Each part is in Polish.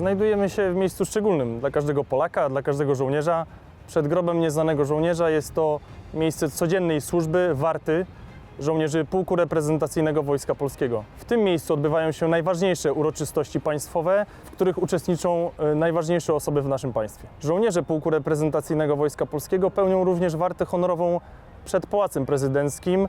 Znajdujemy się w miejscu szczególnym dla każdego Polaka, dla każdego żołnierza. Przed grobem nieznanego żołnierza jest to miejsce codziennej służby, warty żołnierzy Pułku Reprezentacyjnego Wojska Polskiego. W tym miejscu odbywają się najważniejsze uroczystości państwowe, w których uczestniczą e, najważniejsze osoby w naszym państwie. Żołnierze Pułku Reprezentacyjnego Wojska Polskiego pełnią również wartę honorową przed Pałacem Prezydenckim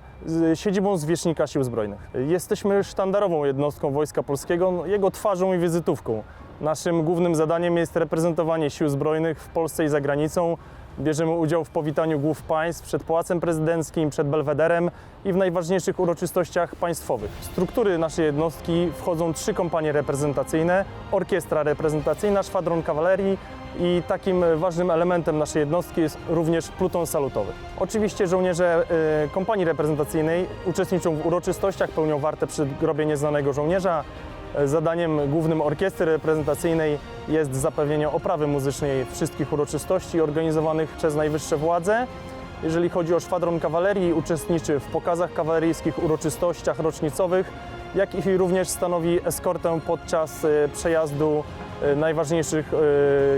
siedzibą Zwierzchnika Sił Zbrojnych. Jesteśmy sztandarową jednostką Wojska Polskiego, no, jego twarzą i wizytówką. Naszym głównym zadaniem jest reprezentowanie Sił Zbrojnych w Polsce i za granicą. Bierzemy udział w powitaniu głów państw przed Pałacem Prezydenckim, przed Belwederem i w najważniejszych uroczystościach państwowych. W struktury naszej jednostki wchodzą trzy kompanie reprezentacyjne, orkiestra reprezentacyjna, szwadron kawalerii i takim ważnym elementem naszej jednostki jest również pluton salutowy. Oczywiście żołnierze y, kompanii reprezentacyjnej uczestniczą w uroczystościach, pełnią wartę przy grobie nieznanego żołnierza. Zadaniem głównym orkiestry reprezentacyjnej jest zapewnienie oprawy muzycznej wszystkich uroczystości organizowanych przez najwyższe władze. Jeżeli chodzi o szwadron kawalerii, uczestniczy w pokazach kawaleryjskich, uroczystościach rocznicowych, jak i również stanowi eskortę podczas e, przejazdu e, najważniejszych e,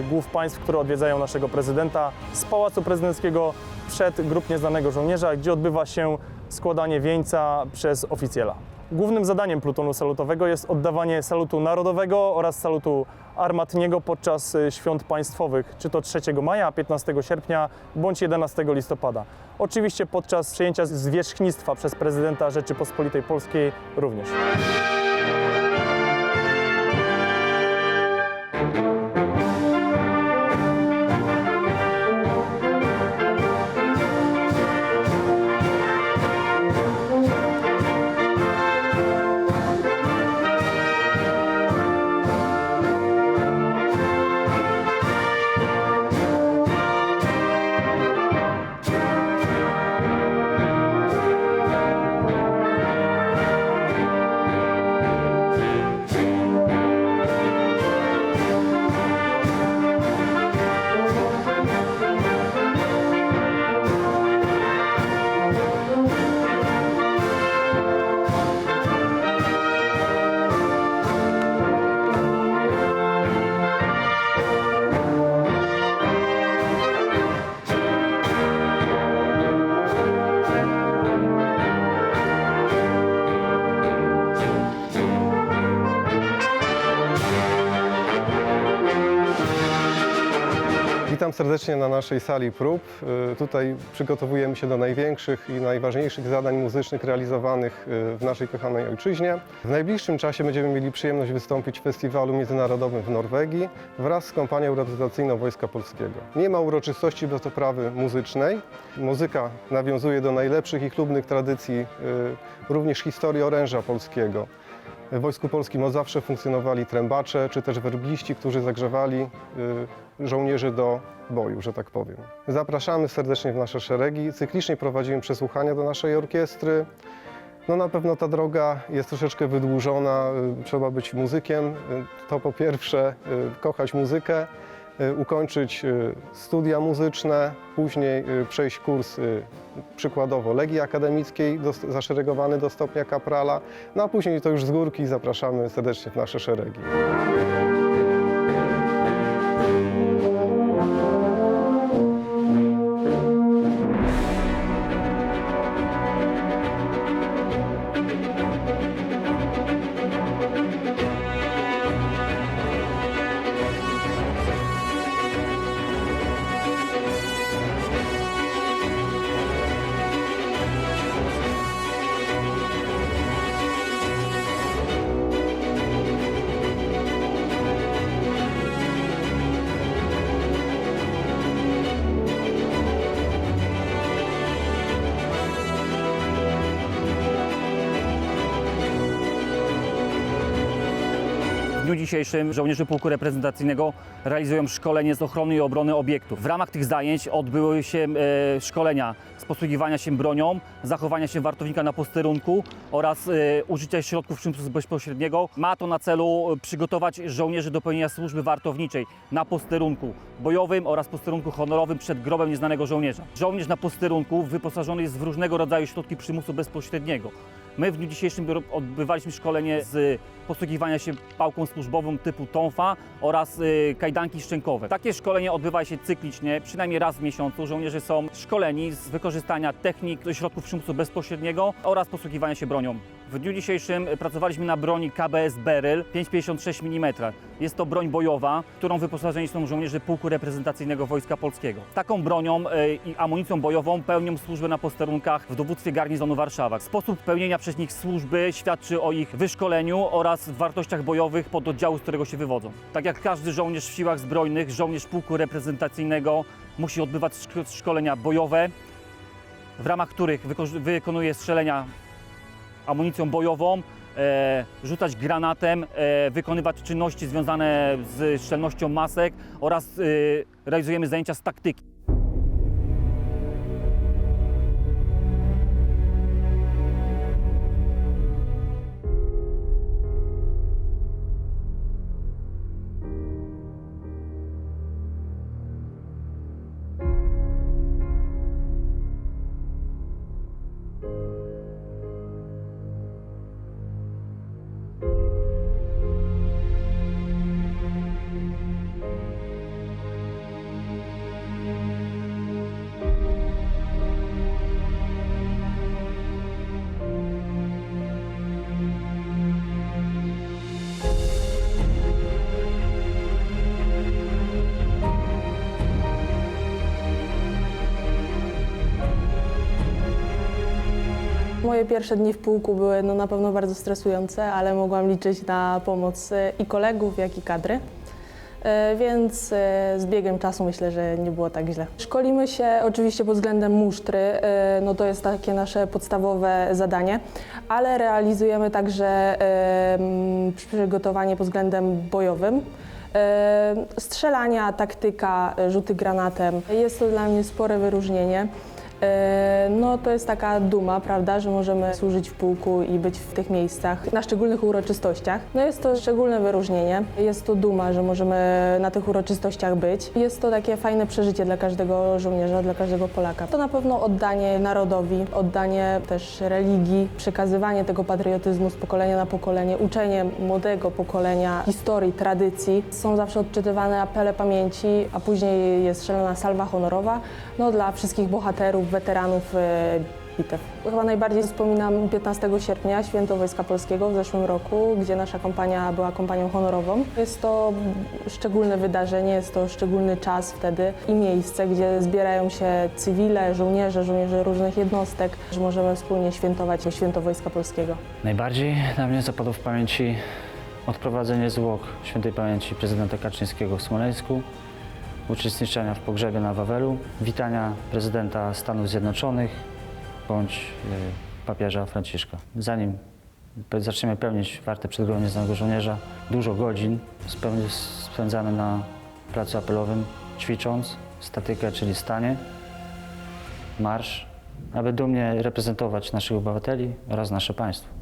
głów państw, które odwiedzają naszego prezydenta z Pałacu Prezydenckiego przed grup nieznanego żołnierza, gdzie odbywa się składanie wieńca przez oficjela. Głównym zadaniem plutonu salutowego jest oddawanie salutu narodowego oraz salutu armatniego podczas y, świąt państwowych, czy to 3 maja, 15 sierpnia bądź 11 listopada. Oczywiście podczas przejęcia zwierzchnictwa przez prezydenta Rzeczypospolitej Polskiej również. Serdecznie na naszej sali prób. Y, Tutaj przygotowujemy się do największych i najważniejszych zadań muzycznych realizowanych y, w naszej kochanej ojczyźnie. W najbliższym czasie będziemy mieli przyjemność wystąpić w festiwalu międzynarodowym w Norwegii wraz z kompanią reprezentacyjną Wojska Polskiego. Nie ma uroczystości bez oprawy muzycznej. Muzyka nawiązuje do najlepszych i chlubnych tradycji, y, również historii oręża polskiego. W Wojsku Polskim od zawsze funkcjonowali trębacze, czy też werbliści, którzy zagrzewali żołnierzy do boju, że tak powiem. Zapraszamy serdecznie w nasze szeregi. Cyklicznie prowadzimy przesłuchania do naszej orkiestry. No na pewno ta droga jest troszeczkę wydłużona, y, trzeba być muzykiem, y, to po pierwsze, y, kochać muzykę, ukończyć studia muzyczne, później przejść kurs przykładowo Legii Akademickiej, zaszeregowany do stopnia kaprala, no a później to już z górki zapraszamy serdecznie w nasze szeregi. W dniu dzisiejszym żołnierze pułku reprezentacyjnego realizują szkolenie z ochrony i obrony obiektów. W ramach tych zajęć odbyły się e, szkolenia z posługiwania się bronią, zachowania się wartownika na posterunku oraz e, użycia środków przymusu bezpośredniego. Ma to na celu e, przygotować żołnierzy do pełnienia służby wartowniczej na posterunku bojowym oraz posterunku honorowym przed grobem nieznanego żołnierza. Żołnierz na posterunku wyposażony jest w różnego rodzaju środki przymusu bezpośredniego. My w dniu dzisiejszym odbywaliśmy szkolenie z posługiwania się pałką służbową typu tonfa oraz y, kajdanki szczękowe. Takie szkolenie odbywa się cyklicznie, przynajmniej raz w miesiącu. Żołnierze są szkoleni z wykorzystania technik, środków przymusu bezpośredniego oraz posługiwania się bronią. W dniu dzisiejszym pracowaliśmy na broni KBS Beryl 5,56 mm. Jest to broń bojowa, którą wyposażeni są żołnierze Pułku Reprezentacyjnego Wojska Polskiego. Taką bronią e, i amunicją bojową pełnią służbę na posterunkach w dowództwie garnizonu Warszawa. Sposób pełnienia przez nich służby świadczy o ich wyszkoleniu oraz wartościach bojowych pododdziału, z którego się wywodzą. Tak jak każdy żołnierz w siłach zbrojnych, żołnierz Pułku Reprezentacyjnego musi odbywać szk- szkolenia bojowe, w ramach których wyko- wykonuje strzelenia amunicją bojową, e, rzucać granatem, e, wykonywać czynności związane z szczelnością masek oraz e, realizujemy zajęcia z taktyki. Moje pierwsze dni w pułku były no, na pewno bardzo stresujące, ale mogłam liczyć na pomoc e, i kolegów, jak i kadry. E, Więc e, z biegiem czasu myślę, że nie było tak źle. Szkolimy się oczywiście pod względem musztry, no to jest takie nasze podstawowe zadanie, ale realizujemy także przygotowanie pod względem bojowym. Strzelania, taktyka, rzuty granatem. Jest to dla mnie spore wyróżnienie. E, No to jest taka duma, prawda, że możemy służyć w pułku i być w tych miejscach na szczególnych uroczystościach. No jest to szczególne wyróżnienie. Jest to duma, że możemy na tych uroczystościach być. Jest to takie fajne przeżycie dla każdego żołnierza, dla każdego Polaka. To na pewno oddanie narodowi, oddanie też religii, przekazywanie tego patriotyzmu z pokolenia na pokolenie, uczenie młodego pokolenia historii, tradycji. Są zawsze odczytywane apele pamięci, a później jest strzelona salwa honorowa no, dla wszystkich bohaterów, weteranów e, bitew. Chyba najbardziej wspominam 15 sierpnia, Święto Wojska Polskiego w zeszłym roku, gdzie nasza kompania była kompanią honorową. Jest to szczególne wydarzenie, jest to szczególny czas wtedy i miejsce, gdzie zbierają się cywile, żołnierze, żołnierze różnych jednostek, że możemy wspólnie świętować Święto Wojska Polskiego. Najbardziej na mnie zapadło w pamięci odprowadzenie zwłok świętej pamięci prezydenta Kaczyńskiego w Smoleńsku, uczestniczenia w pogrzebie na Wawelu, witania prezydenta Stanów Zjednoczonych bądź y, papieża Franciszka. Zanim zaczniemy pełnić wartę przed grobem nieznanego żołnierza, dużo godzin spędzamy na placu apelowym, ćwicząc statykę, czyli stanie, marsz, aby dumnie reprezentować naszych obywateli oraz nasze państwo.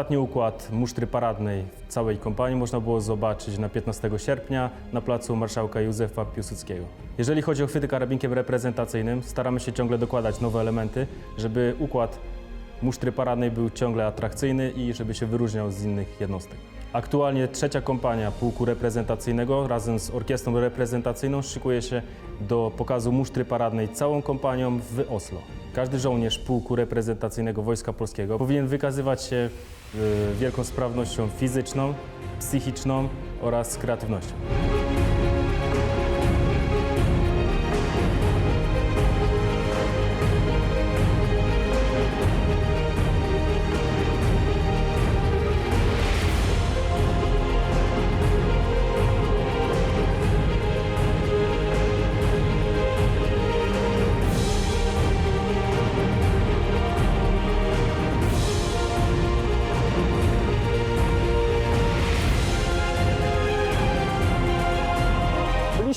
Ostatni układ musztry paradnej w całej kompanii można było zobaczyć na 15 sierpnia na placu marszałka Józefa Piłsudskiego. Jeżeli chodzi o chwyty karabinkiem reprezentacyjnym, staramy się ciągle dokładać nowe elementy, żeby układ musztry paradnej był ciągle atrakcyjny i żeby się wyróżniał z innych jednostek. Aktualnie trzecia kompania pułku reprezentacyjnego razem z orkiestrą reprezentacyjną szykuje się do pokazu musztry paradnej całą kompanią w Oslo. Każdy żołnierz pułku reprezentacyjnego Wojska Polskiego powinien wykazywać się wielką sprawnością fizyczną, psychiczną oraz kreatywnością.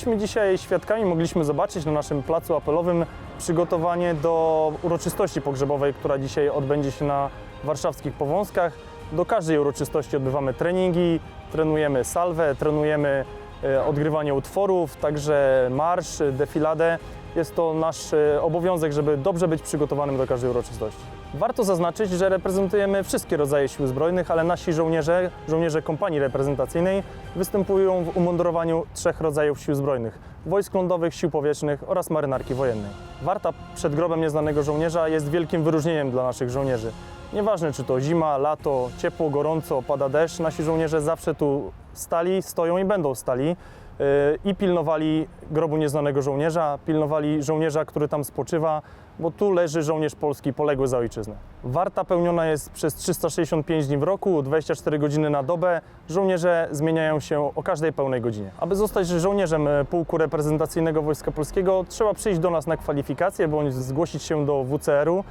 Byliśmy dzisiaj świadkami, mogliśmy zobaczyć na naszym placu apelowym przygotowanie do uroczystości pogrzebowej, która dzisiaj odbędzie się na warszawskich Powązkach. Do każdej uroczystości odbywamy treningi, trenujemy salwę, trenujemy e, odgrywanie utworów, także marsz, defiladę. Jest to nasz e, obowiązek, żeby dobrze być przygotowanym do każdej uroczystości. Warto zaznaczyć, że reprezentujemy wszystkie rodzaje sił zbrojnych, ale nasi żołnierze, żołnierze kompanii reprezentacyjnej występują w umundurowaniu trzech rodzajów sił zbrojnych: wojsk lądowych, sił powietrznych oraz marynarki wojennej. Warta przed grobem nieznanego żołnierza jest wielkim wyróżnieniem dla naszych żołnierzy. Nieważne czy to zima, lato, ciepło, gorąco, pada deszcz, nasi żołnierze zawsze tu stali, stoją i będą stali yy, i pilnowali grobu nieznanego żołnierza, pilnowali żołnierza, który tam spoczywa, bo tu leży żołnierz polski poległy za ojczyznę. Warta pełniona jest przez 365 dni w roku, 24 godziny na dobę. Żołnierze zmieniają się o każdej pełnej godzinie. Aby zostać żołnierzem e, pułku reprezentacyjnego Wojska Polskiego, trzeba przyjść do nas na kwalifikacje bądź zgłosić się do WCR-u.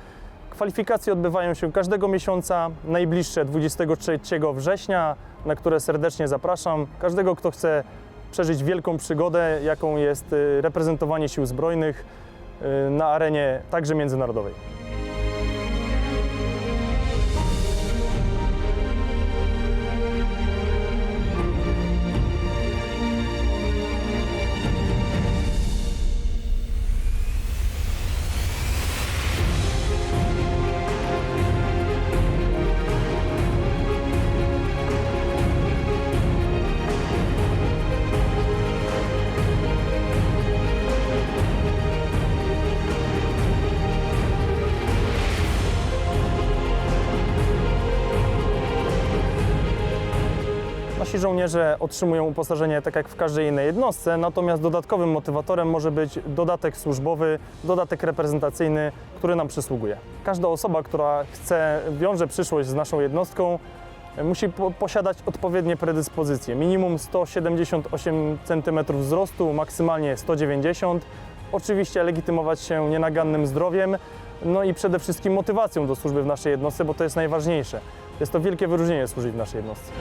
Kwalifikacje odbywają się każdego miesiąca, najbliższe 23 września, na które serdecznie zapraszam. Każdego, kto chce przeżyć wielką przygodę, jaką jest y, reprezentowanie sił zbrojnych na arenie także międzynarodowej. Nasi żołnierze otrzymują uposażenie tak jak w każdej innej jednostce, natomiast dodatkowym motywatorem może być dodatek służbowy, dodatek reprezentacyjny, który nam przysługuje. Każda osoba, która chce, wiąże przyszłość z naszą jednostką, musi po posiadać odpowiednie predyspozycje. Minimum 178 cm wzrostu, maksymalnie 190 Oczywiście legitymować się nienagannym zdrowiem, no i przede wszystkim motywacją do służby w naszej jednostce, bo to jest najważniejsze. Jest to wielkie wyróżnienie służyć w naszej jednostce.